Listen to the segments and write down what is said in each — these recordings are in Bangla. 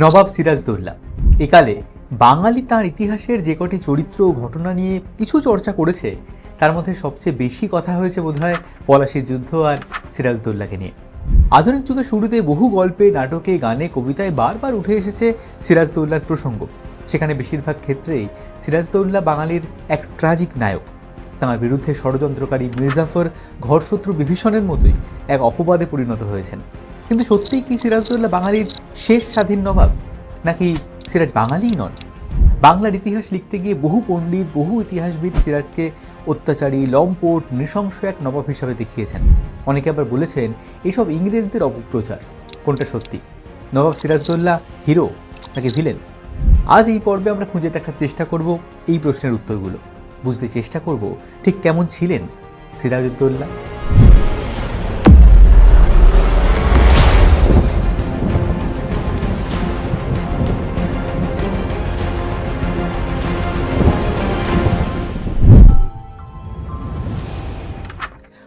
নবাব সিরাজদৌল্লা একালে বাঙালি তার ইতিহাসের যে কটি চরিত্র ও ঘটনা নিয়ে কিছু চর্চা করেছে, তার মধ্যে সবচেয়ে বেশি কথা হয়েছে বোধহয় পলাশির যুদ্ধ আর সিরাজদৌল্লাকে নিয়ে। আধুনিক যুগের শুরুতে বহু গল্পে, নাটকে, গানে, কবিতায় বারবার উঠে এসেছে সিরাজদৌল্লার প্রসঙ্গ। সেখানে বেশিরভাগ ক্ষেত্রেই সিরাজদৌল্লা বাঙালির এক ট্রাজিক নায়ক। তাঁর বিরুদ্ধে ষড়যন্ত্রকারী মির্জাফর ঘরশত্রু বিভীষণের মতোই এক অপবাদে পরিণত হয়েছেন। কিন্তু সত্যিই কি সিরাজদৌল্লা বাঙালির শেষ স্বাধীন নবাব? নাকি সিরাজ বাঙালিই নন? বাংলার ইতিহাস লিখতে গিয়ে বহু পণ্ডিত, বহু ইতিহাসবিদ সিরাজকে অত্যাচারী, লম্পট, নৃশংস এক নবাব হিসাবে দেখিয়েছেন। অনেকে আবার বলেছেন, এসব ইংরেজদের অপপ্রচার। কোনটা সত্যি? নবাব সিরাজদৌল্লা হিরো নাকি ভিলেন? আজ এই পর্বে আমরা খুঁজে দেখার চেষ্টা করব এই প্রশ্নের উত্তরগুলো। বুঝতে চেষ্টা করব, ঠিক কেমন ছিলেন সিরাজউদ্দৌল্লা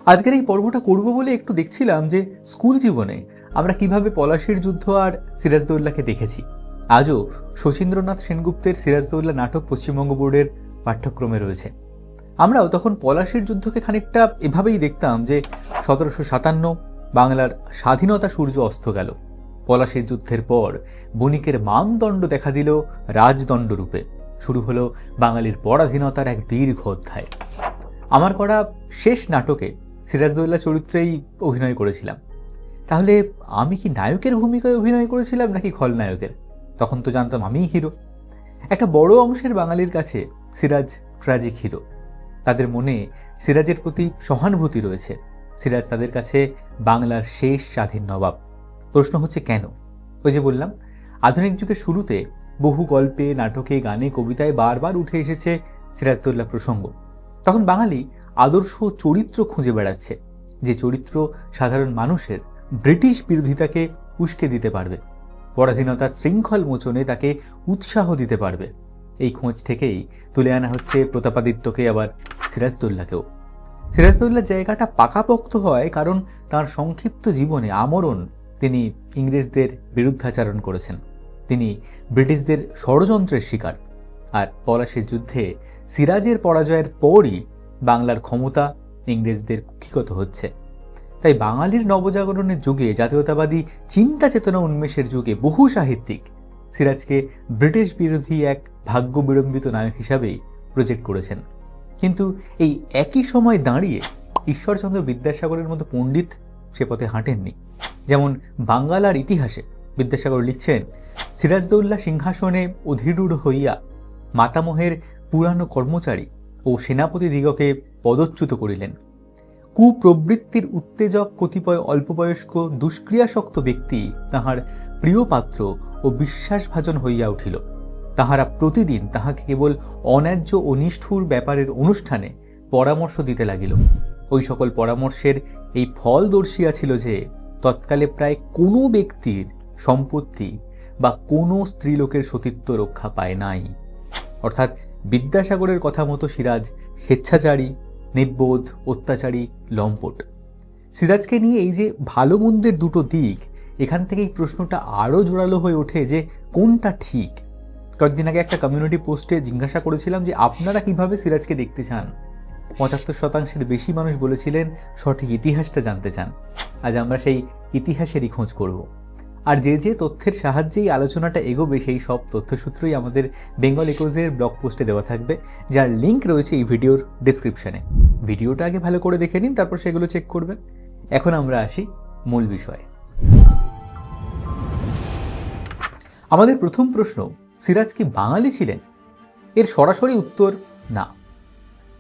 আজকের এই পর্বটা করব বলে একটু দেখছিলাম যে স্কুল জীবনে আমরা কীভাবে পলাশির যুদ্ধ আর সিরাজদৌল্লাকে দেখেছি। আজও শচীন্দ্রনাথ সেনগুপ্তের সিরাজদৌল্লা নাটক পশ্চিমবঙ্গ বোর্ডের পাঠ্যক্রমে রয়েছে। আমরাও তখন পলাশির যুদ্ধকে খানিকটা এভাবেই দেখতাম যে সতেরোশো সাতান্ন বাংলার স্বাধীনতা সূর্য অস্ত গেল। পলাশির যুদ্ধের পর বণিকের মানদণ্ড দেখা দিল রাজদণ্ড রূপে। শুরু হলো বাঙালির পরাধীনতার এক দীর্ঘ অধ্যায়। আমার করা শেষ নাটকে সিরাজদৌল্লা চরিত্রেই অভিনয় করেছিলাম। তাহলে আমি কি নায়কের ভূমিকায় অভিনয় করেছিলাম নাকি খলনায়কের তখন তো জানতাম আমিই হিরো। একটা বড় অংশের বাঙালির কাছে সিরাজ ট্র্যাজিক হিরো তাদের মনে সিরাজের প্রতি সহানুভূতি রয়েছে। সিরাজ তাদের কাছে বাংলার শেষ স্বাধীন নবাব। প্রশ্ন হচ্ছে কেন? ওই যে বললাম, আধুনিক যুগের শুরুতে বহু গল্পে, নাটকে, গানে, কবিতায় বারবার উঠে এসেছে সিরাজদৌল্লা প্রসঙ্গ। তখন বাঙালি আদর্শ চরিত্র খুঁজে বেড়াচ্ছে, যে চরিত্র সাধারণ মানুষের ব্রিটিশ বিরোধিতাকে উস্কে দিতে পারবে, পরাধীনতার শৃঙ্খল মোচনে তাকে উৎসাহ দিতে পারবে। এই খোঁজ থেকেই তুলে আনা হচ্ছে প্রতাপাদিত্যকে আবার সিরাজদৌল্লাকেও। সিরাজদৌল্লার জায়গাটা পাকাপোক্ত হয় কারণ তার সংক্ষিপ্ত জীবনে আমরণ তিনি ইংরেজদের বিরুদ্ধাচারণ করেছেন। তিনি ব্রিটিশদের ষড়যন্ত্রের শিকার। আর পলাশির যুদ্ধে সিরাজের পরাজয়ের পরই বাংলার ক্ষমতা ইংরেজদের কুক্ষিগত হচ্ছে। তাই বাঙালির নবজাগরণের যুগে জাতীয়তাবাদী চিন্তা চেতনা উন্মেষের যুগে বহু সাহিত্যিক সিরাজকে ব্রিটিশ বিরোধী এক ভাগ্য বিড়ম্বিত নায়ক হিসাবেই প্রজেক্ট করেছেন। কিন্তু এই একই সময় দাঁড়িয়ে ঈশ্বরচন্দ্র বিদ্যাসাগরের মতো পণ্ডিত সে পথে হাঁটেননি। যেমন বাঙ্গালার ইতিহাসে বিদ্যাসাগর লিখছেন, সিরাজদৌল্লা সিংহাসনে অধিরূঢ় হইয়া মাতামহের পুরানো কর্মচারী ও সেনাপতি দিগকে পদচ্যুত করিলেন। কুপ্রবৃত্তির উত্তেজক কতিপয় অল্পবয়স্ক দুষ্ক্রিয়াসক্ত ব্যক্তি তাহার প্রিয় পাত্র ও বিশ্বাসভাজন হইয়া উঠিল। তাহারা প্রতিদিন তাহাকে কেবল অন্যায্য ও নিষ্ঠুর ব্যাপারের অনুষ্ঠানে পরামর্শ দিতে লাগিল। ওই সকল পরামর্শের এই ফল দর্শিয়াছিল যে, তৎকালে প্রায় কোনো ব্যক্তির সম্পত্তি বা কোনো স্ত্রীলোকের সতীত্ব রক্ষা পায় নাই। অর্থাৎ বিদ্যাসাগরের কথা মতো সিরাজ স্বেচ্ছাচারী, নির্বোধ, অত্যাচারী, লম্পট। সিরাজকে নিয়ে এই যে ভালো মন্দের দুটো দিক, এখান থেকেই প্রশ্নটা আরও জোরালো হয়ে ওঠে যে কোনটা ঠিক। কয়েকদিন আগে একটা কমিউনিটি পোস্টে জিজ্ঞাসা করেছিলাম যে আপনারা কীভাবে সিরাজকে দেখতে চান? পঁচাত্তর শতাংশের বেশি মানুষ বলেছিলেন সঠিক ইতিহাসটা জানতে চান। আজ আমরা সেই ইতিহাসেরই খোঁজ করব। আর যে যে তথ্যের সাহায্যেই আলোচনাটা এগোবে, সেই সব তথ্যসূত্রই আমাদের বেঙ্গল ইকোজের ব্লগ পোস্টে দেওয়া থাকবে, যার লিঙ্ক রয়েছে এই ভিডিওর ডিসক্রিপশনে ভিডিওটা আগে ভালো করে দেখে নিন, তারপর সেগুলো চেক করবেন। এখন আমরা আসি মূল বিষয়ে। আমাদের প্রথম প্রশ্ন, সিরাজ কি বাঙালি ছিলেন? এর সরাসরি উত্তর, না।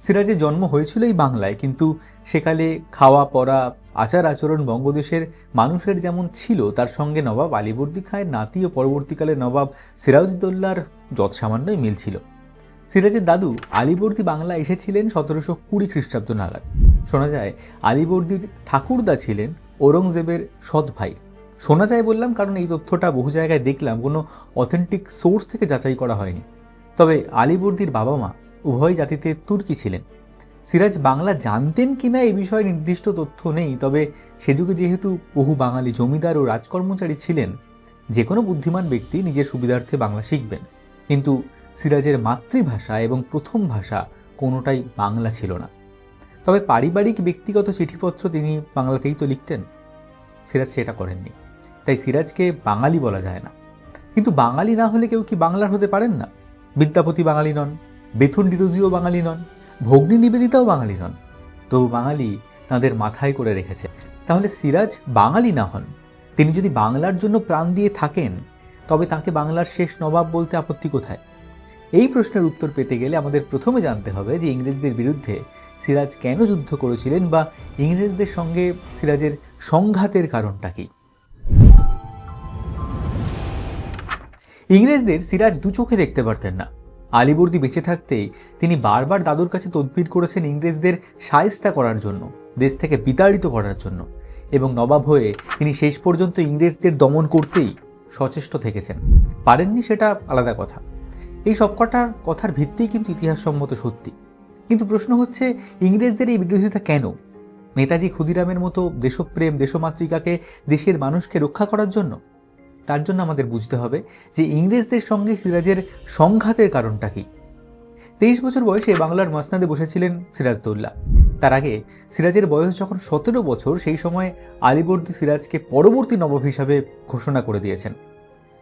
সিরাজের জন্ম হয়েছিল এই বাংলায়, কিন্তু সেকালে খাওয়া, পড়া আচার আচরণ বঙ্গদেশের মানুষের যেমন ছিল, তার সঙ্গে নবাব আলীবর্দী খাঁয়ের নাতি ও পরবর্তীকালে নবাব সিরাজউদ্দৌল্লার যৎ সামান্যই মিল ছিল। সিরাজের দাদু আলীবর্দী বাংলা এসেছিলেন সতেরোশো কুড়ি খ্রিস্টাব্দ নাগাদ। শোনা যায়, আলীবর্দীর ঠাকুরদা ছিলেন ঔরঙ্গজেবের সৎ ভাই। শোনা যায় বললাম, কারণ এই তথ্যটা বহু জায়গায় দেখলাম, কোনো অথেন্টিক সোর্স থেকে যাচাই করা হয়নি। তবে আলীবর্দীর বাবা মা উভয় জাতিতে তুর্কি ছিলেন। সিরাজ, বাংলা জানতেন কিনা এ বিষয়ে নির্দিষ্ট তথ্য নেই, তবে সে যুগে যেহেতু বহু বাঙালি জমিদার ও রাজকর্মচারী ছিলেন যে কোনো বুদ্ধিমান ব্যক্তি নিজের সুবিধার্থে বাংলা শিখবেন। কিন্তু সিরাজের মাতৃভাষা এবং প্রথম ভাষা কোনোটাই বাংলা ছিল না। তবে পারিবারিক ব্যক্তিগত চিঠিপত্র তিনি বাংলাতেই তো লিখতেন। সিরাজ সেটা করেননি। তাই সিরাজকে বাঙালি বলা যায় না। কিন্তু বাঙালি না হলে কেউ কি বাংলার হতে পারেন না? বিদ্যাপতি বাঙালি নন, বেথুন ডিরোজিও বাঙালি নন ভগ্নী নিবেদিতাও বাঙালি নন। তবু বাঙালি তাদের মাথায় করে রেখেছে। তাহলে সিরাজ বাঙালি না হন? তিনি যদি বাংলার জন্য প্রাণ দিয়ে থাকেন, তবে তাকে বাংলার শেষ নবাব বলতে আপত্তি কোথায়? এই প্রশ্নের উত্তর পেতে গেলে আমাদের প্রথমে জানতে হবে যে ইংরেজদের বিরুদ্ধে সিরাজ কেন যুদ্ধ করেছিলেন বা ইংরেজদের সঙ্গে সিরাজের সংঘাতের কারণটা কী? ইংরেজদের সিরাজ দু চোখে দেখতে পারতেন না। আলিবর্দি বেঁচে থাকতেই তিনি বারবার দাদুর কাছে তদবির করেছেন ইংরেজদের সায়স্তা করার জন্য, দেশ থেকে বিতাড়িত করার জন্য এবং নবাব হয়ে তিনি শেষ পর্যন্ত ইংরেজদের দমন করতেই সচেষ্ট থেকেছেন। পারেননি সেটা আলাদা কথা। এই সবকটার কথার ভিত্তিই কিন্তু ইতিহাসসম্মত সত্যি। কিন্তু প্রশ্ন হচ্ছে, ইংরেজদের এই বিরোধিতা কেন? নেতাজি ক্ষুদিরামের মতো দেশপ্রেম, দেশমাতৃকাকে দেশের মানুষকে রক্ষা করার জন্য? তার জন্য আমাদের বুঝতে হবে যে ইংরেজদের সঙ্গে সিরাজের সংঘাতের কারণটা কী। তেইশ বছর বয়সে বাংলার মসনাদে বসেছিলেন সিরাজদৌল্লা। তার আগে সিরাজের বয়স যখন সতেরো বছর, সেই সময় আলিবর্দি সিরাজকে পরবর্তী নবাব হিসাবে ঘোষণা করে দিয়েছেন।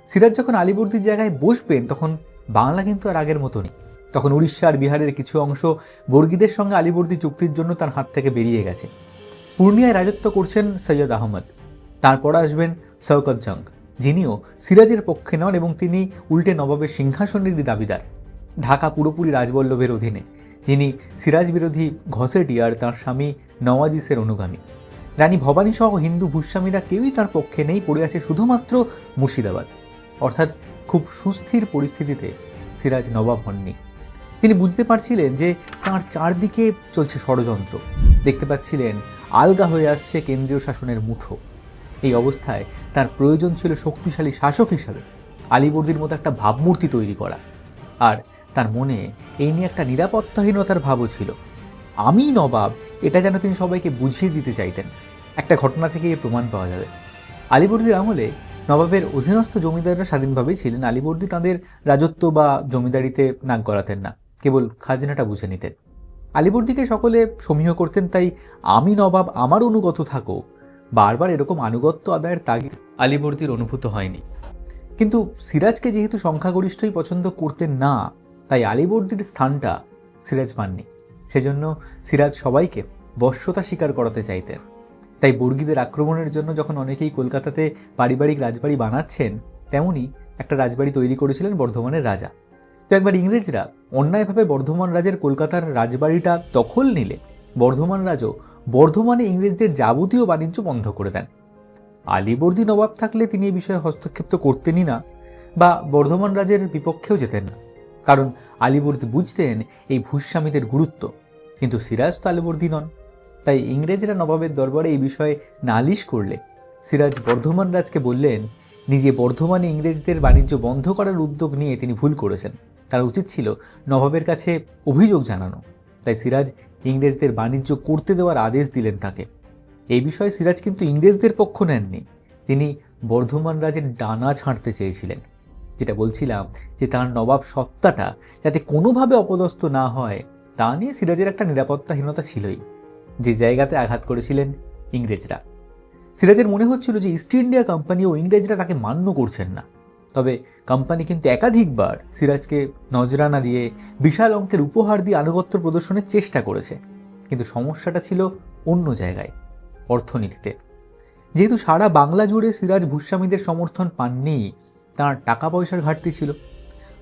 সিরাজ যখন আলিবর্দির জায়গায় বসবেন, তখন বাংলা কিন্তু আর আগের মতো নেই। তখন উড়িষ্যা আর বিহারের কিছু অংশ বর্গীদের সঙ্গে আলিবর্দি চুক্তির জন্য তার হাত থেকে বেরিয়ে গেছে। পূর্ণিয়ায় রাজত্ব করছেন সৈয়দ আহমদ। তারপর আসবেন শওকত জং যিনিও সিরাজের পক্ষে নন এবং তিনি উল্টে নবাবের সিংহাসনেরই দাবিদার। ঢাকা পুরোপুরি রাজবল্লভের অধীনে, যিনি সিরাজ বিরোধী ঘসেটি আর তাঁর স্বামী নওয়াজিসের অনুগামী। রানী ভবানী সহ হিন্দু ভূস্বামীরা কেউই তার পক্ষে নেই, পড়ে আছে শুধুমাত্র মুর্শিদাবাদ। অর্থাৎ খুব সুস্থির পরিস্থিতিতে সিরাজ নবাব হননি। তিনি বুঝতে পারছিলেন যে তাঁর চারদিকে চলছে ষড়যন্ত্র। দেখতে পাচ্ছিলেন, আলগা হয়ে আসছে কেন্দ্রীয় শাসনের মুঠো। এই অবস্থায় তার প্রয়োজন ছিল শক্তিশালী শাসক হিসাবে। আলিবর্দির মতো একটা ভাবমূর্তি তৈরি করা। আর তার মনে এই নিয়ে একটা নিরাপত্তাহীনতার ভাবও ছিল। আমি নবাব, এটা যেন তিনি সবাইকে বুঝিয়ে দিতে চাইতেন। একটা ঘটনা থেকে এর প্রমাণ পাওয়া যাবে। আলিবর্দির আমলে নবাবের অধীনস্থ জমিদাররা স্বাধীনভাবেই ছিলেন। আলিবর্দি তাঁদের রাজত্ব বা জমিদারিতে নাক গলাতেন না। কেবল খাজনাটা বুঝে নিতেন। আলিবর্দিকে সকলে সমীহ করতেন, তাই আমি নবাব, আমার অনুগত থাকো। বারবার এরকম আনুগত্য আদায়ের তাগিদ আলিবর্দির অনুভূত হয়নি। কিন্তু সিরাজকে যেহেতু সংখ্যাগরিষ্ঠই পছন্দ করতেন না, তাই আলিবর্দির স্থানটা সিরাজ পাননি। সেজন্য সিরাজ সবাইকে বশ্যতা স্বীকার করাতে চাইতেন। তাই বর্গীদের আক্রমণের জন্য যখন অনেকেই কলকাতাতে পারিবারিক রাজবাড়ি বানাচ্ছেন তেমনই একটা রাজবাড়ি তৈরি করেছিলেন বর্ধমানের রাজা। তো একবার ইংরেজরা অন্যায়ভাবে বর্ধমান রাজের কলকাতার রাজবাড়িটা দখল নিলে বর্ধমান রাজও বর্ধমানে ইংরেজদের যাবতীয় বাণিজ্য বন্ধ করে দেন। আলিবর্দী নবাব থাকলে তিনি এই বিষয়ে হস্তক্ষেপ তো করতেনই না বা বর্ধমান রাজের বিপক্ষেও যেতেন না। কারণ আলিবর্দী বুঝতেন এই ভূস্বামীদের গুরুত্ব, কিন্তু সিরাজ তো আলিবর্দী নন। তাই ইংরেজরা নবাবের দরবারে এই বিষয়ে নালিশ করলে সিরাজ বর্ধমান রাজকে বললেন, নিজে বর্ধমানে ইংরেজদের বাণিজ্য বন্ধ করার উদ্যোগ নিয়ে তিনি ভুল করেছেন। তার উচিত ছিল নবাবের কাছে অভিযোগ জানানো। তাই সিরাজ ইংরেজদের বাণিজ্য করতে দেওয়ার আদেশ দিলেন তাকে। এই বিষয়ে সিরাজ কিন্তু ইংরেজদের পক্ষ নেননি। তিনি বর্ধমান রাজের ডানা ছাঁটতে চেয়েছিলেন, যেটা বলছিলাম যে তার নবাব সত্তাটা যাতে কোনোভাবে অপদস্থ না হয়, তা নিয়ে সিরাজের একটা নিরাপত্তাহীনতা ছিলই। যে জায়গাতে আঘাত করেছিলেন ইংরেজরা। সিরাজের মনে হচ্ছিল যে ইস্ট ইন্ডিয়া কোম্পানি ও ইংরেজরা তাকে মান্য করছেন না। তবে কোম্পানি কিন্তু একাধিকবার সিরাজকে নজরানা দিয়ে বিশাল অঙ্কের উপহার দিয়ে আনুগত্য প্রদর্শনের চেষ্টা করেছে। কিন্তু সমস্যাটা ছিল অন্য জায়গায়, অর্থনীতিতে। যেহেতু সারা বাংলা জুড়ে সিরাজ ভূস্বামীদের সমর্থন পাননি, তার টাকা পয়সার ঘাটতি ছিল।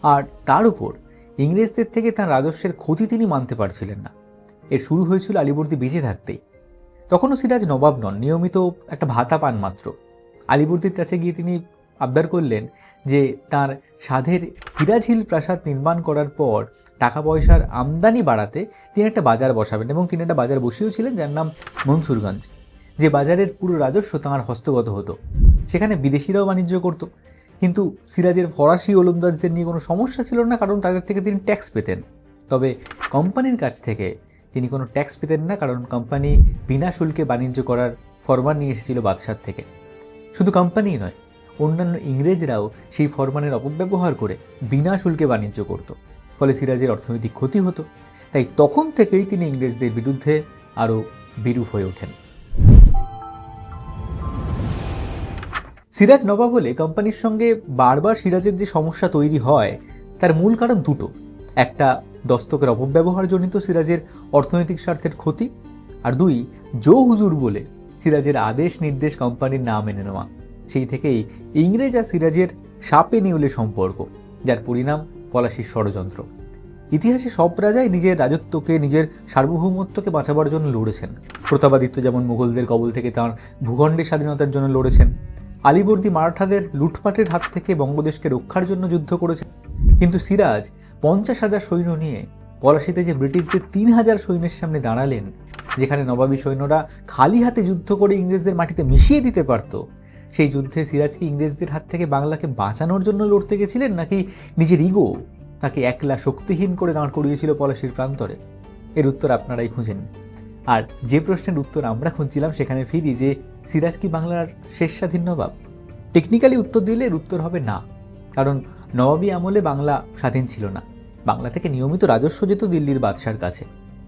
আর তার উপর ইংরেজদের থেকে তার রাজস্বের ক্ষতি তিনি মানতে পারছিলেন না। এর শুরু হয়েছিল আলিবর্দি বেঁচে থাকতেই। তখনও সিরাজ নবাব নন, নিয়মিত একটা ভাতা পান মাত্র। আলিবর্দির কাছে গিয়ে তিনি আবদার করলেন যে তার সাধের হিরাঝিল প্রাসাদ নির্মাণ করার পর টাকা পয়সার আমদানি বাড়াতে তিনি একটা বাজার বসাবেন এবং তিনি একটা বাজার বসিয়েছিলেন যার নাম মনসুরগঞ্জ। যে বাজারের পুরো রাজস্ব তাঁর হস্তগত হতো। সেখানে বিদেশিরাও বাণিজ্য করতো। কিন্তু সিরাজের ফরাসি ওলন্দাজদের নিয়ে কোনো সমস্যা ছিল না, কারণ তাদের থেকে তিনি ট্যাক্স পেতেন। তবে কোম্পানির কাছ থেকে তিনি কোনো ট্যাক্স পেতেন না, কারণ কোম্পানি বিনা শুল্কে বাণিজ্য করার ফরমান নিয়ে এসেছিল বাদশার থেকে। শুধু কোম্পানিই নয় অন্যান্য ইংরেজরাও সেই ফরমানের অপব্যবহার করে বিনা শুল্কে বাণিজ্য করত, ফলে সিরাজের অর্থনৈতিক ক্ষতি হতো। তাই তখন থেকেই তিনি ইংরেজদের বিরুদ্ধে আরও বিরূপ হয়ে ওঠেন। সিরাজ নবাব হলে কোম্পানির সঙ্গে বারবার সিরাজের যে সমস্যা তৈরি হয়, তার মূল কারণ দুটো। একটা, দস্তকের অপব্যবহারজনিত সিরাজের অর্থনৈতিক স্বার্থের ক্ষতি। আর দুই, জো হুজুর বলে সিরাজের আদেশ নির্দেশ কোম্পানির না মেনে নেওয়া। সেই থেকেই ইংরেজ আর সিরাজের সাপে নেউলে সম্পর্ক, যার পরিণাম পলাশির ষড়যন্ত্র। ইতিহাসে সব রাজাই নিজের রাজত্বকে, নিজের সার্বভৌমত্বকে বাঁচাবার জন্য লড়েছেন। প্রতাপাদিত্য যেমন মুঘলদের কবল থেকে তাঁর ভূখণ্ডের স্বাধীনতার জন্য লড়েছেন, আলিবর্দী মারাঠাদের লুটপাটের হাত থেকে বঙ্গদেশকে রক্ষার জন্য যুদ্ধ করেছেন, কিন্তু সিরাজ পঞ্চাশ হাজার সৈন্য নিয়ে পলাশিতে যে ব্রিটিশদের তিন হাজার সৈন্যের সামনে দাঁড়ালেন, যেখানে নবাবী সৈন্যরা খালি হাতে যুদ্ধ করে ইংরেজদের মাটিতে মিশিয়ে দিতে পারত সেই যুদ্ধে সিরাজ কি ইংরেজদের হাত থেকে বাংলাকে বাঁচানোর জন্য লড়তে গেছিলেন নাকি নিজের ইগো তাকে একলা শক্তিহীন করে দাঁড় করিয়েছিল পলাশির প্রান্তরে? এর উত্তর আপনারাই খুঁজেন। আর যে প্রশ্নের উত্তর আমরা খুঁজছিলাম সেখানে ফিরি যে, সিরাজ কি বাংলার শেষ স্বাধীন নবাব? টেকনিক্যালি উত্তর দিলে এর উত্তর হবে না। কারণ নবাবী আমলে বাংলা স্বাধীন ছিল না। বাংলা থেকে নিয়মিত রাজস্ব যেত দিল্লির বাদশার কাছে।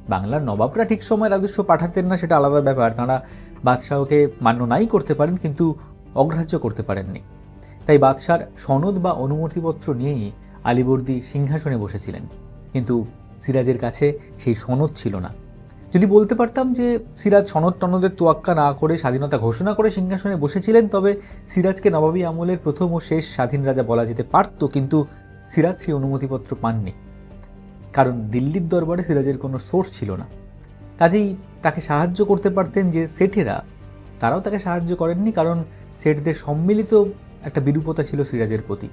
বাংলার নবাবরা ঠিক সময় রাজস্ব পাঠাতেন না সেটা আলাদা ব্যাপার। তাঁরা বাদশাহকে মান্য নাই করতে পারেন, কিন্তু অগ্রাহ্য করতে পারেননি। তাই বাদশার সনদ বা অনুমতিপত্র নিয়েই আলিবর্দী সিংহাসনে বসেছিলেন। কিন্তু সিরাজের কাছে সেই সনদ ছিল না। যদি বলতে পারতাম যে সিরাজ সনদ টনদের তোয়াক্কা না করে স্বাধীনতা ঘোষণা করে সিংহাসনে বসেছিলেন, তবে সিরাজকে নবাবী আমলের প্রথম ও শেষ স্বাধীন রাজা বলা যেতে পারত, কিন্তু সিরাজ সেই অনুমতিপত্র পাননি। কারণ দিল্লির দরবারে সিরাজের কোনো সোর্স ছিল না। কাজেই তাকে সাহায্য করতে পারতেন যে সেঠেরা, তারাও তাকে সাহায্য করেননি, কারণ সেঠদের সম্মিলিত একটা বিরূপতা ছিল সিরাজের প্রতি।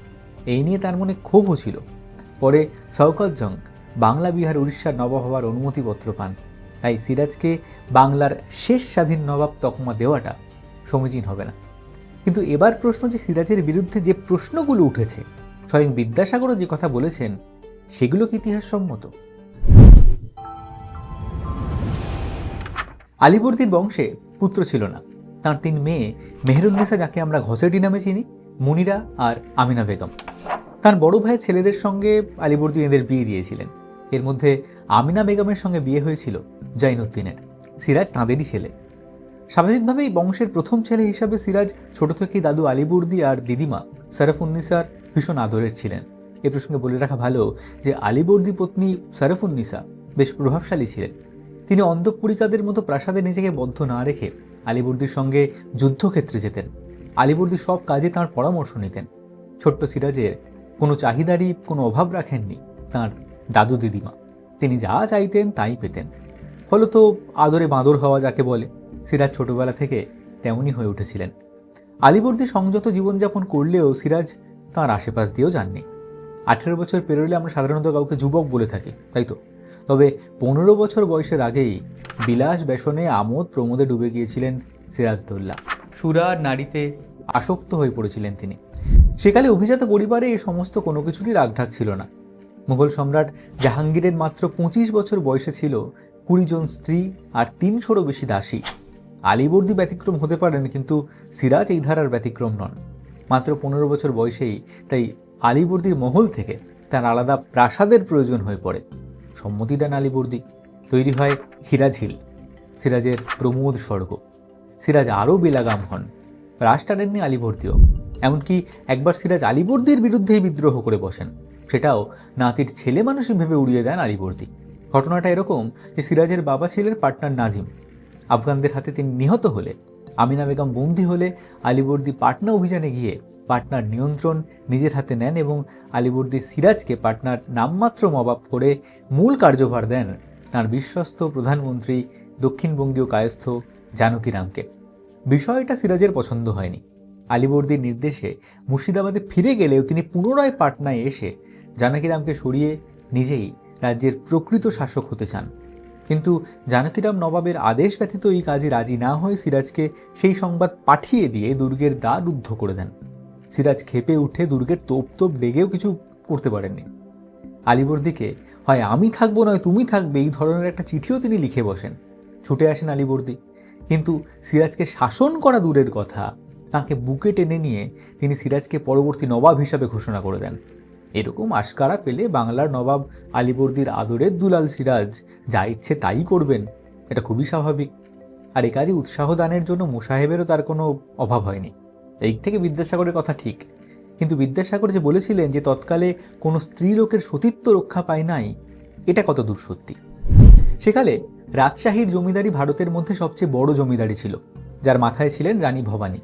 এই নিয়ে তার মনে ক্ষোভও ছিল। পরে শওকত জং বাংলা, বিহার উড়িষ্যার নবাব হওয়ার অনুমতিপত্র পান। তাই সিরাজকে বাংলার শেষ স্বাধীন নবাব তকমা দেওয়াটা সমীচীন হবে না। কিন্তু এবার প্রশ্ন যে সিরাজের বিরুদ্ধে যে প্রশ্নগুলো উঠেছে, স্বয়ং বিদ্যাসাগরও যে কথা বলেছেন, সেগুলো কি ইতিহাস সম্মত আলিবর্দীর বংশে পুত্র ছিল না। তার তিন মেয়ে মেহরুন্নেসা যাকে আমরা ঘসেটি নামে চিনি, মুনিরা আর আমিনা বেগম। তার বড় ভাইয়ের ছেলেদের সঙ্গে আলিবর্দী এদের বিয়ে দিয়েছিলেন। এর মধ্যে আমিনা বেগমের সঙ্গে বিয়ে হয়েছিল জাইনুদ্দিনের। সিরাজ তাঁদেরই ছেলে। স্বাভাবিকভাবেই বংশের প্রথম ছেলে হিসাবে সিরাজ ছোট থেকেই দাদু আলিবর্দি আর দিদিমা সারাফুন্নিসার ভীষণ আদরের ছিলেন। এ প্রসঙ্গে বলে রাখা ভালো যে আলিবর্দি পত্নী সারাফুন্নিসা বেশ প্রভাবশালী ছিলেন। তিনি অন্তঃপুরিকাদের মতো প্রাসাদে নিজেকে বদ্ধ না রেখে আলিবর্দির সঙ্গে যুদ্ধক্ষেত্রে যেতেন। আলিবর্দি সব কাজে তার পরামর্শ নিতেন। ছোট্ট সিরাজের কোনো চাহিদারই কোনো অভাব রাখেননি তার দাদু দিদিমা। তিনি যা চাইতেন তাই পেতেন। ফলত আদরে বাঁদর হওয়া যাকে বলে, সিরাজ ছোটবেলা থেকে তেমনই হয়ে উঠেছিলেন। আলিবর্দি সংযত জীবনযাপন করলেও সিরাজ তাঁর আশেপাশ দিয়েও যাননি। আঠেরো বছর পেরোলে আমরা সাধারণত কাউকে যুবক বলে থাকি, তাই তো? তবে পনেরো বছর বয়সের আগেই বিলাস ব্যসনে আমোদ প্রমোদে ডুবে গিয়েছিলেন সিরাজদৌল্লা। সুরার নারীতে আসক্ত হয়ে পড়েছিলেন তিনি। সেকালে অভিজাত পরিবারে এই সমস্ত কোনো কিছুরই রাগঢাক ছিল না। মুঘল সম্রাট জাহাঙ্গীরের মাত্র পঁচিশ বছর বয়সে ছিল কুড়ি জন স্ত্রী আর তিনশোরও বেশি দাসী। আলিবর্দি ব্যতিক্রম হতে পারেন কিন্তু সিরাজ এই ধারার ব্যতিক্রম নন। মাত্র পনেরো বছর বয়সেই তাই আলিবর্দির মহল থেকে তার আলাদা প্রাসাদের প্রয়োজন হয়ে পড়ে। সম্মতি দেন আলিবর্দি তৈরি হয় হিরাঝিল সিরাজের প্রমোদ স্বর্গ। সিরাজ আরও বেলাগাম হন রাশ টানেননি আলিবর্দিও। এমনকি একবার সিরাজ আলিবর্দির বিরুদ্ধেই বিদ্রোহ করে বসেন, সেটাও নাতির ছেলে মানুষই ভেবে উড়িয়ে দেন আলিবর্দি। ঘটনাটা এরকম যে সিরাজের বাবা ছিলেন পার্টনার নাজিম। আফগানদের হাতে তিনি নিহত হলে আমিনা বেগম বন্দি হলে আলিবর্দি পাটনা অভিযানে গিয়ে পাটনার নিয়ন্ত্রণ নিজের হাতে নেন এবং আলিবর্দি সিরাজকে পাটনার নামমাত্র মবাব করে মূল কার্যভার দেন তার বিশ্বস্ত প্রধানমন্ত্রী দক্ষিণবঙ্গীয় কায়স্থ জানকীরামকে বিষয়টা সিরাজের পছন্দ হয়নি। আলিবর্দির নির্দেশে মুর্শিদাবাদে ফিরে গেলেও তিনি পুনরায় পাটনায় এসে জানকীরামকে সরিয়ে নিজেই রাজ্যের প্রকৃত শাসক হতে চান। কিন্তু জানকীরাম নবাবের আদেশ ব্যতীত এই কাজে রাজি না হয়ে সিরাজকে সেই সংবাদ পাঠিয়ে দিয়ে দুর্গের দ্বার রুদ্ধ করে দেন। সিরাজ খেপে উঠে দুর্গের তোপ তোপ ডেগেও কিছু করতে পারেননি। আলিবর্দিকে হয় আমি থাকব নয় তুমি থাকবে এই ধরনের একটা চিঠিও তিনি লিখে বসেন। ছুটে আসেন আলিবর্দি কিন্তু সিরাজকে শাসন করা দূরের কথা, তাকে বুকে টেনে নিয়ে তিনি সিরাজকে পরবর্তী নবাব হিসাবে ঘোষণা করে দেন। এরকম আশকারা পেলে বাংলার নবাব আলীবর্দীর আদরের দুলাল সিরাজ যা ইচ্ছে তাই করবেন, এটা খুবই স্বাভাবিক। আর এ কাজে উৎসাহ দানের জন্য মুসাহেবেরও তার কোনো অভাব হয়নি। এই থেকে বিদ্যাসাগরের কথা ঠিক। কিন্তু বিদ্যাসাগর যে বলেছিলেন যে তৎকালে কোনো স্ত্রীলোকের সতীত্ব রক্ষা পায় নাই, এটা কত দূর সত্যি। সেকালে রাজশাহীর জমিদারি ভারতের মধ্যে সবচেয়ে বড় জমিদারি ছিল, যার মাথায় ছিলেন রানী ভবানী।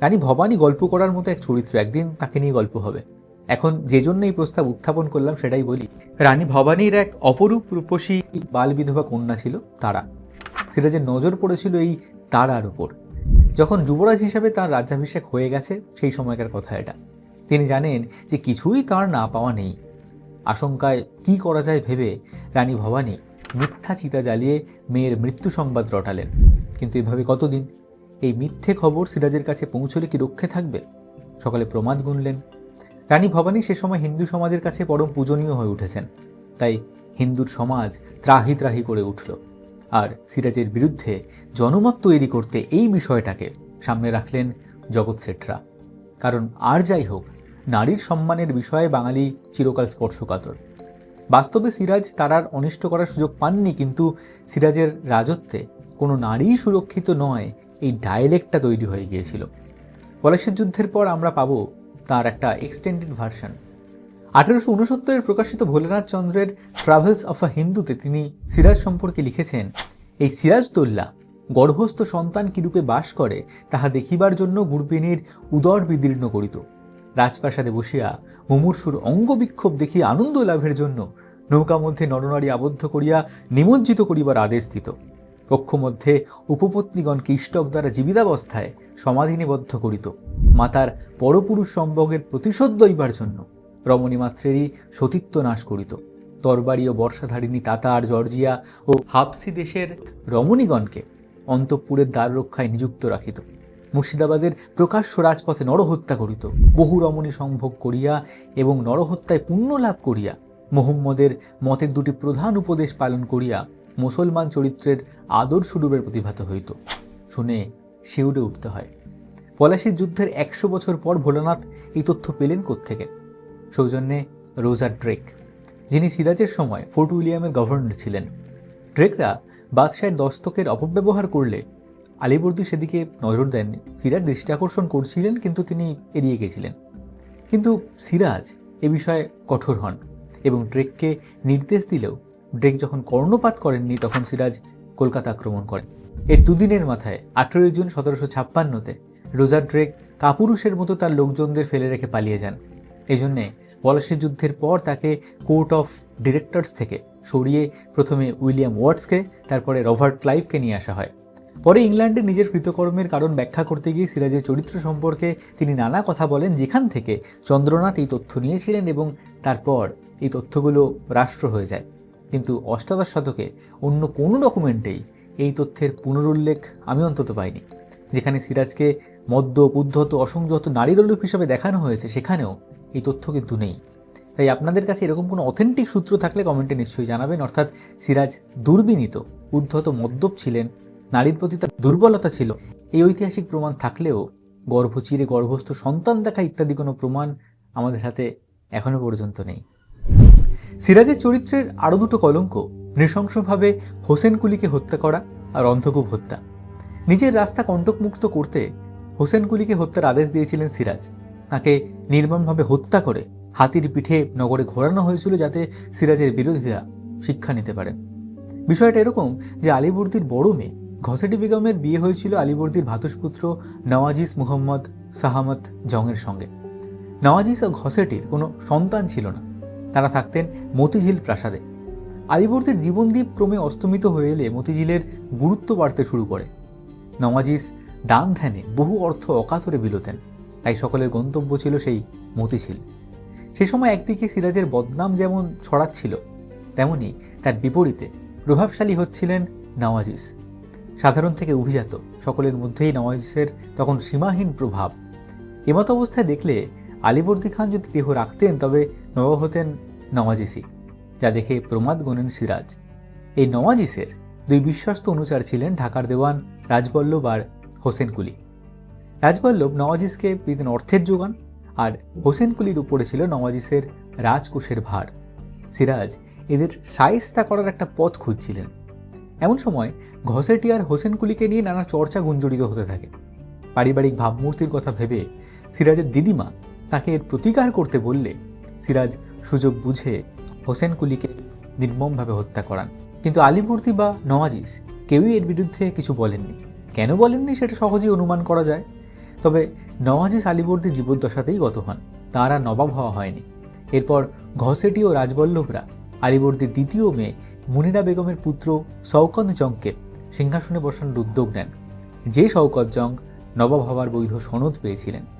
রানী ভবানী গল্প করার মতো এক চরিত্র, একদিন তাকে নিয়ে গল্প হবে। এখন যে জন্য এই প্রস্তাব উত্থাপন করলাম সেটাই বলি। রানী ভবানীর এক অপরূপ রূপসী বাল বিধবা কন্যা ছিল তারা। সিরাজের নজর পড়েছিল এই তারার উপর। যখন যুবরাজ হিসাবে তার রাজ্যাভিষেক হয়ে গেছে, সেই সময়কার কথা এটা। তিনি জানেন যে কিছুই তার না পাওয়া নেই। আশঙ্কায় কি করা যায় ভেবে রানী ভবানী মিথ্যা চিতা জ্বালিয়ে মেয়ের মৃত্যু সংবাদ রটালেন। কিন্তু এভাবে কতদিন? এই মিথ্যে খবর সিরাজের কাছে পৌঁছলে কি রক্ষে থাকবে? সকালে প্রমাদ গুনলেন। রানী ভবানী সে সময় হিন্দু সমাজের কাছে পরম পূজনীয় হয়ে উঠেছেন। তাই হিন্দুর সমাজ ত্রাহি ত্রাহি করে উঠল। আর সিরাজের বিরুদ্ধে জনমত তৈরি করতে এই বিষয়টাকে সামনে রাখলেন জগৎ শেঠরা। কারণ আর যাই হোক, নারীর সম্মানের বিষয়ে বাঙালি চিরকাল স্পর্শকাতর। বাস্তবে সিরাজ তারার অনিষ্ট করার সুযোগ পাননি, কিন্তু সিরাজের রাজত্বে কোনো নারী সুরক্ষিত নয়, এই ডায়ালেক্টটা তৈরি হয়ে গিয়েছিল। পলাশের যুদ্ধের পর আমরা পাবো তার একটা এক্সটেন্ডেড ভার্সন আঠেরোশো উনসত্তরের প্রকাশিত ভোলেনাথ চন্দ্রের ট্রাভেলস অফ আ হিন্দুতে তিনি সিরাজ সম্পর্কে লিখেছেন, এই সিরাজদৌল্লা গর্ভস্থ সন্তান কিরূপে বাস করে, তাহা দেখিবার জন্য গুরবিনীর উদর বিদীর্ণ করিত। রাজপ্রাসাদে বসিয়া মুমূর্ষুর অঙ্গবিক্ষোভ দেখিয়া আনন্দ লাভের জন্য নৌকা মধ্যে নরনারী আবদ্ধ করিয়া নিমজ্জিত করিবার আদেশ দিত। কক্ষ মধ্যে উপপত্নীগণকে ইষ্টক দ্বারা জীবিতাবস্থায় সমাধিনিবদ্ধ করিত। মাতার পরপুরুষ সম্ভোগের প্রতিশোধ দইবার জন্য রমণী মাত্রেরই সতীত্ব নাশ করিত। তরবারি ও বর্ষাধারিণী তাতার জর্জিয়া ও হাফসি দেশের রমণীগণকে অন্তঃপুরের দ্বার রক্ষায় নিযুক্ত রাখিত। মুর্শিদাবাদের প্রকাশ্য রাজপথে নরহত্যা করিত। বহু রমণী সম্ভোগ করিয়া এবং নরহত্যায় পুণ্য লাভ করিয়া মোহাম্মদের মতের দুটি প্রধান উপদেশ পালন করিয়া মুসলমান চরিত্রের আদর্শ রূপের প্রতিভাত হইত। শুনে শিউরে উঠতে হয়। পলাশির যুদ্ধের একশো বছর পর ভোলানাথ এই তথ্য পেলেন কোত্থেকে? সৌজন্যে রোজার ড্রেক, যিনি সিরাজের সময় ফোর্ট উইলিয়ামের গভর্নর ছিলেন। ড্রেকরা বাদশাহের দস্তকের অপব্যবহার করলে আলিবর্দি সেদিকে নজর দেননি। সিরাজ দৃষ্টি আকর্ষণ করছিলেন, কিন্তু তিনি এড়িয়ে গেছিলেন। কিন্তু সিরাজ এ বিষয়ে কঠোর হন এবং ড্রেককে নির্দেশ দিলেও ড্রেক যখন কর্ণপাত করেননি, তখন সিরাজ কলকাতা আক্রমণ করেন। এর দুদিনের মাথায়, আঠেরোই জুন সতেরোশো ছাপ্পান্নতে রোজার ড্রেক কাপুরুষের মতো তার লোকজনদের ফেলে রেখে পালিয়ে যান। এই জন্যে পলাশি যুদ্ধের পর তাকে কোর্ট অফ ডিরেক্টরস থেকে সরিয়ে প্রথমে উইলিয়াম ওয়ার্ডসকে তারপরে রবার্ট ক্লাইভকে নিয়ে আসা হয়। পরে ইংল্যান্ডে নিজের কৃতকর্মের কারণ ব্যাখ্যা করতে গিয়ে সিরাজের চরিত্র সম্পর্কে তিনি নানা কথা বলেন, যেখান থেকে চন্দ্রনাথ এই তথ্য নিয়েছিলেন এবং তারপর এই তথ্যগুলো রাষ্ট্র হয়ে যায়। কিন্তু অষ্টাদশ শতকে অন্য কোনো ডকুমেন্টেই এই তথ্যের পুনরুল্লেখ আমি অন্তত পাইনি। যেখানে সিরাজকে মদ্য, উদ্ধত, অসংযত নারীর নারীরলোপ হিসাবে দেখানো হয়েছে, সেখানেও এই তথ্য কিন্তু নেই। তাই আপনাদের কাছে এরকম কোনো অথেন্টিক সূত্র থাকলে কমেন্টে নিশ্চয়ই জানাবেন। অর্থাৎ সিরাজ দুর্বিনীত, উদ্ধত, মদ্যপ ছিলেন, নারীর প্রতি তার দুর্বলতা ছিল, এই ঐতিহাসিক প্রমাণ থাকলেও গর্ভ চিরে গর্ভস্থ সন্তান দেখা ইত্যাদি কোনো প্রমাণ আমাদের হাতে এখনও পর্যন্ত নেই। সিরাজের চরিত্রের আরও দুটো কলঙ্ক, নৃশংসভাবে হোসেন কুলিকে হত্যা করা আর অন্ধকূপ হত্যা। নিজের রাস্তা কণ্টকমুক্ত করতে হোসেন কুলিকে হত্যার আদেশ দিয়েছিলেন সিরাজ। তাকে নির্মমভাবে হত্যা করে হাতির পিঠে নগরে ঘোরানো হয়েছিল যাতে সিরাজের বিরোধীরা শিক্ষা নিতে পারেন বিষয়টা এরকম যে আলিবর্দির বড় মেয়ে ঘসেটি বেগমের বিয়ে হয়েছিল আলিবর্দির ভাতুষপুত্র নওয়াজিস মুহম্মদ সাহামত জংয়ের সঙ্গে। নওয়াজিস ও ঘসেটির কোনো সন্তান ছিল না। তারা থাকতেন মতিঝিল প্রাসাদে। আলিবর্দির জীবনদ্বীপ ক্রমে অস্তমিত হয়ে এলে মতিঝিলের গুরুত্ব বাড়তে শুরু করে। নওয়াজিস দান ধ্যানে বহু অর্থ অকাতরে বিলোতেন, তাই সকলের গন্তব্য ছিল সেই মতিঝিল। সে সময় একদিকে সিরাজের বদনাম যেমন ছড়াচ্ছিল, তেমনি তার বিপরীতে প্রভাবশালী হচ্ছিলেন নওয়াজিস সাধারণ থেকে অভিজাত, সকলের মধ্যেই নওয়াজিসের তখন সীমাহীন প্রভাব। এমত অবস্থায় দেখলে আলিবর্দি খান যদি দেহ রাখতেন, তবে নবাব হতেন নওয়াজিসি যা দেখে প্রমাদ গণেন সিরাজ। এই নওয়াজিসের দুই বিশ্বস্ত অনুচার ছিলেন ঢাকার দেওয়ান রাজবল্লভ আর হোসেন কুলি। রাজবল্লভ নওয়াজিসকে দিতেন অর্থের যোগান, আর হোসেন কুলির উপরে ছিল নওয়াজিসের রাজকোষের ভার। সিরাজ এদের সাইস্তা করার একটা পথ খুঁজছিলেন। এমন সময় ঘসেটি আর হোসেন কুলিকে নিয়ে নানা চর্চা গুঞ্জরিত হতে থাকে। পারিবারিক ভাবমূর্তির কথা ভেবে সিরাজের দিদিমা তাকে এর প্রতিকার করতে বললে সিরাজ সুযোগ বুঝে হোসেন কুলিকে নির্মমভাবে হত্যা করান। কিন্তু আলিমূর্তি বা নওয়াজিস কেউই এর বিরুদ্ধে কিছু বলেননি। কেন বলেননি সেটা সহজেই অনুমান করা যায়। তবে নওয়াজিস আলিবর্দী জীবদ্দশাতেই গত হন। তাঁর নবাব হওয়া হয়নি। এরপর ঘসেটি ও রাজবল্লভরা আলিবর্দীর দ্বিতীয় মেয়ে মুনিরা বেগমের পুত্র শওকত জংকে সিংহাসনে বসানোর উদ্যোগ নেন। যে শওকত জং নবাব হওয়ার বৈধ সনদ পেয়েছিলেন।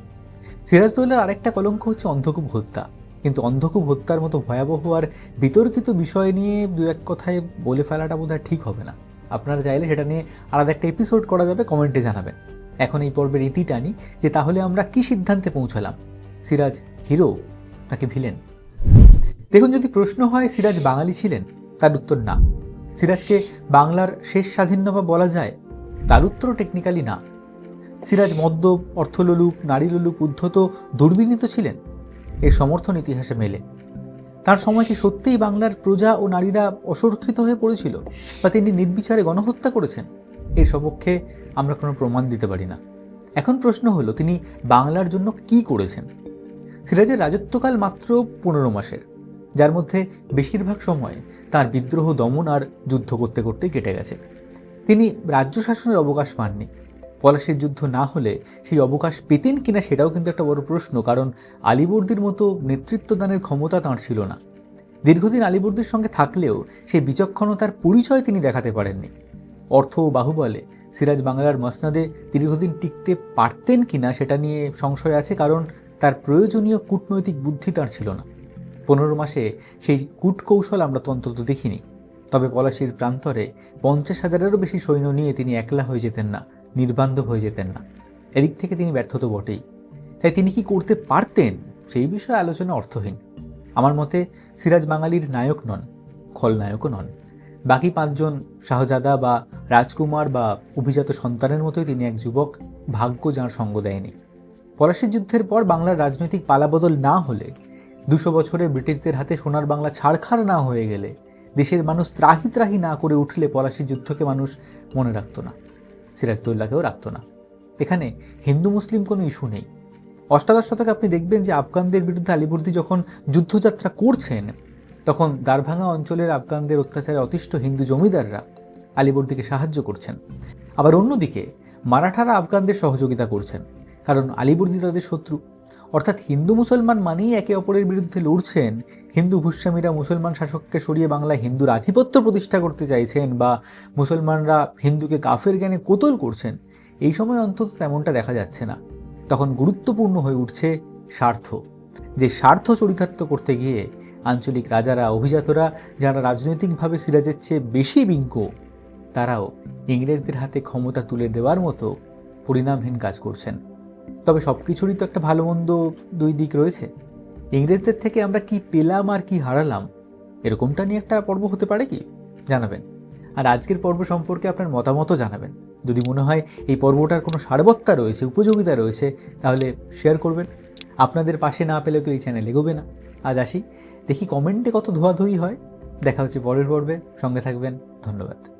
সিরাজদৌল্লার আরেকটা কলঙ্ক হচ্ছে অন্ধকূপ হত্যা। কিন্তু অন্ধকূপ হত্যার মতো ভয়াবহ আর বিতর্কিত বিষয় নিয়ে দু এক কথায় বলে ফেলাটা বোধহয় ঠিক হবে না। আপনারা চাইলে সেটা নিয়ে আলাদা একটা এপিসোড করা যাবে, কমেন্টে জানাবেন। এখন এই পর্বের ইতি টানি যে তাহলে আমরা কি সিদ্ধান্তে পৌঁছালাম? সিরাজ হিরো তাকে ভিলেন? দেখুন, যদি প্রশ্ন হয়, সিরাজ বাঙালি ছিলেন? তার উত্তর না। সিরাজকে বাংলার শেষ স্বাধীন বলা যায়? তার উত্তরও টেকনিক্যালি না। সিরাজ মদ্যপ, অর্থলোলুপ, নারীলোলুপ উদ্ধত, দুর্বিনীত ছিলেন। এর সমর্থন ইতিহাসে মেলে। তার সময় কি সত্যিই বাংলার প্রজা ও নারীরা অসুরক্ষিত হয়ে পড়েছিল, বা তিনি নির্বিচারে গণহত্যা করেছেন? এর সপক্ষে আমরা কোনো প্রমাণ দিতে পারি না। এখন প্রশ্ন হলো, তিনি বাংলার জন্য কি করেছেন? সিরাজের রাজত্বকাল মাত্র পনেরো মাসের, যার মধ্যে বেশিরভাগ সময় তার বিদ্রোহ দমন আর যুদ্ধ করতে করতে কেটে গেছে। তিনি রাজ্য শাসনের অবকাশ পাননি। পলাশির যুদ্ধ না হলে সেই অবকাশ পেতেন কিনা সেটাও কিন্তু একটা বড় প্রশ্ন, কারণ আলিবর্দির মতো নেতৃত্বদানের ক্ষমতা তাঁর ছিল না। দীর্ঘদিন আলিবর্দির সঙ্গে থাকলেও সেই বিচক্ষণতার পরিচয় তিনি দেখাতে পারেননি। অর্থ ও বাহুবলে সিরাজ বাংলার মসনাদে দীর্ঘদিন টিকতে পারতেন কিনা সেটা নিয়ে সংশয় আছে, কারণ তার প্রয়োজনীয় কূটনৈতিক বুদ্ধি তার ছিল না। পনেরো মাসে সেই কূটকৌশল আমরা তো অন্তত দেখিনি। তবে পলাশির প্রান্তরে পঞ্চাশ হাজারেরও বেশি সৈন্য নিয়ে তিনি একলা হয়ে যেতেন না। নির্বান্ধব হয়ে যেতেন না। এদিক থেকে তিনি ব্যর্থ তো বটেই। তাই তিনি কি করতে পারতেন? সেই বিষয়ে আলোচনা অর্থহীন। আমার মতে সিরাজ বাঙালির নায়ক নন খলনায়কও নন। বাকি পাঁচজন শাহজাদা বা রাজকুমার বা অভিজাত সন্তানের মতোই তিনি এক যুবক, ভাগ্য যাঁর সঙ্গ দেয়নি। পলাশির যুদ্ধের পর বাংলার রাজনৈতিক পালাবদল না হলে, দুশো বছরে ব্রিটিশদের হাতে সোনার বাংলা ছাড়খাড় না হয়ে গেলে, দেশের মানুষ ত্রাহি ত্রাহি না করে উঠলে পলাশির যুদ্ধকে মানুষ মনে রাখত না। সিরাজদৌল্লাকেও রাখতো না। এখানে হিন্দু মুসলিম কোনো ইস্যু নেই। অষ্টাদশ শতকে আপনি দেখবেন যে আফগানদের বিরুদ্ধে আলিবর্দি যখন যুদ্ধযাত্রা করছেন, তখন দারভাঙা অঞ্চলের আফগানদের অত্যাচারে অতিষ্ঠ হিন্দু জমিদাররা আলিবর্দিকে সাহায্য করছেন। আবার অন্যদিকে, মারাঠারা আফগানদের সহযোগিতা করছেন, কারণ আলিবর্দি তাদের শত্রু। অর্থাৎ হিন্দু মুসলমান মানেই একে অপরের বিরুদ্ধে লড়ছেন। হিন্দু ভূস্বামীরা মুসলমান শাসককে সরিয়ে বাংলায় হিন্দুর আধিপত্য প্রতিষ্ঠা করতে চাইছেন বা মুসলমানরা হিন্দুকে কাফের জ্ঞানে কোতল করছেন, এই সময় অন্তত তেমনটা দেখা যাচ্ছে না। তখন গুরুত্বপূর্ণ হয়ে উঠছে স্বার্থ, যে স্বার্থ চরিতার্থ করতে গিয়ে আঞ্চলিক রাজারা, অভিজাতরা যারা রাজনৈতিকভাবে সিরাজের চেয়ে বেশি বিজ্ঞ তারাও ইংরেজদের হাতে ক্ষমতা তুলে দেওয়ার মতো পরিণামহীন কাজ করছেন। তবে সব কিছুরই তো একটা ভালো মন্দ দুই দিক রয়েছে। ইংরেজদের থেকে আমরা কি পেলাম আর কি হারালাম, এরকমটা নিয়ে একটা পর্ব হতে পারে কি? জানাবেন। আর আজকের পর্ব সম্পর্কে আপনার মতামতও জানাবেন। যদি মনে হয় এই পর্বটার কোনো সারবত্তা রয়েছে, উপযোগিতা রয়েছে, তাহলে শেয়ার করবেন। আপনাদের পাশে না পেলে তো এই চ্যানেল এগোবে না। আজ আসি। দেখি কমেন্টে কত ধোয়াধুয়ি হয়। দেখা হচ্ছে পরের পর্বে। সঙ্গে থাকবেন। ধন্যবাদ।